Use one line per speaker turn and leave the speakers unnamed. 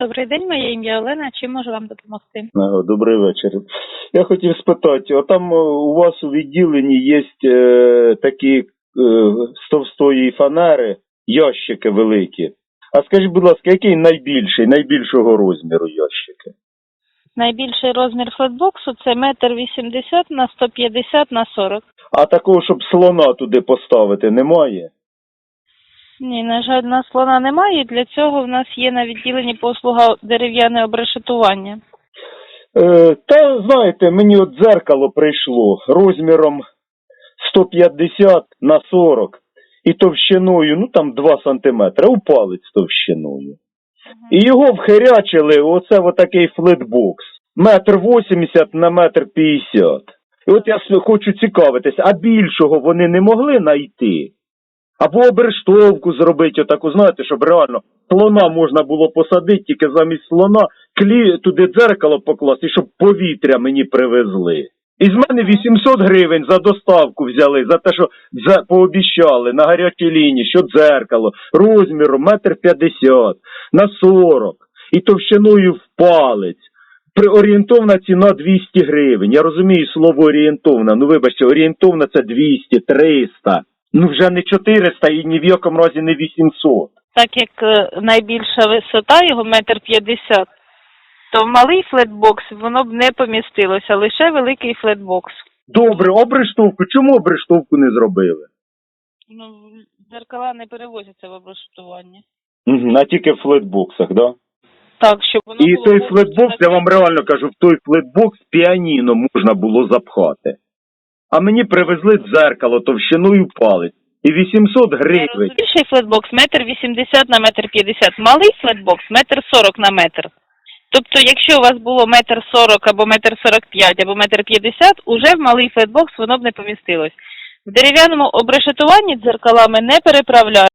Добрий день, моє ім'я Олена. Чим можу вам допомогти?
Добрий вечір. Я хотів спитати, а там е, у вас у відділенні є е, такі е, з товстої фанери, ящики великі. А скажіть, будь ласка, який найбільший, найбільшого розміру ящики?
Найбільший розмір флетбоксу це метр вісімдесят на 150 на 40.
А такого, щоб слона туди поставити, немає?
Ні, на жаль, на слона немає. Для цього в нас є на відділенні послуга дерев'яне обрешетування.
Е, та знаєте, мені от дзеркало прийшло розміром 150 на 40 і товщиною, ну там 2 сантиметри, у палець товщиною. І його вхирячили, оце отакий флетбокс. Метр 80 на метр 50. І от я хочу цікавитись, а більшого вони не могли знайти? Або обрештовку зробити отаку, знаєте, щоб реально слона можна було посадити, тільки замість слона клі туди дзеркало покласти, щоб повітря мені привезли. І з мене 800 гривень за доставку взяли, за те, що за, пообіщали на гарячій лінії, що дзеркало розміром метр п'ятдесят на 40 і товщиною в палець. При орієнтовна ціна 200 гривень. Я розумію слово орієнтовна. Ну вибачте, орієнтовна це 200, 300. Ну вже не 400 і ні в якому разі не 800.
Так як е, найбільша висота його метр п'ятдесят, то в малий флетбокс воно б не помістилося, лише великий флетбокс.
Добре, обрештовку. Чому обрештовку не зробили?
Ну, дзеркала не перевозяться в обрештування.
Угу, а тільки в флетбоксах, да?
Так, щоб воно
І
було
той
повністю
флетбокс, я вам реально кажу, в той флетбокс піаніно можна було запхати. А мені привезли дзеркало товщиною палець. І 800 гривень.
Більший флетбокс метр вісімдесят на метр п'ятдесят. Малий флетбокс метр сорок на метр. Тобто, якщо у вас було метр сорок або метр сорок п'ять або метр п'ятдесят, уже в малий флетбокс воно б не помістилось. В дерев'яному обрешетуванні дзеркалами не переправляють.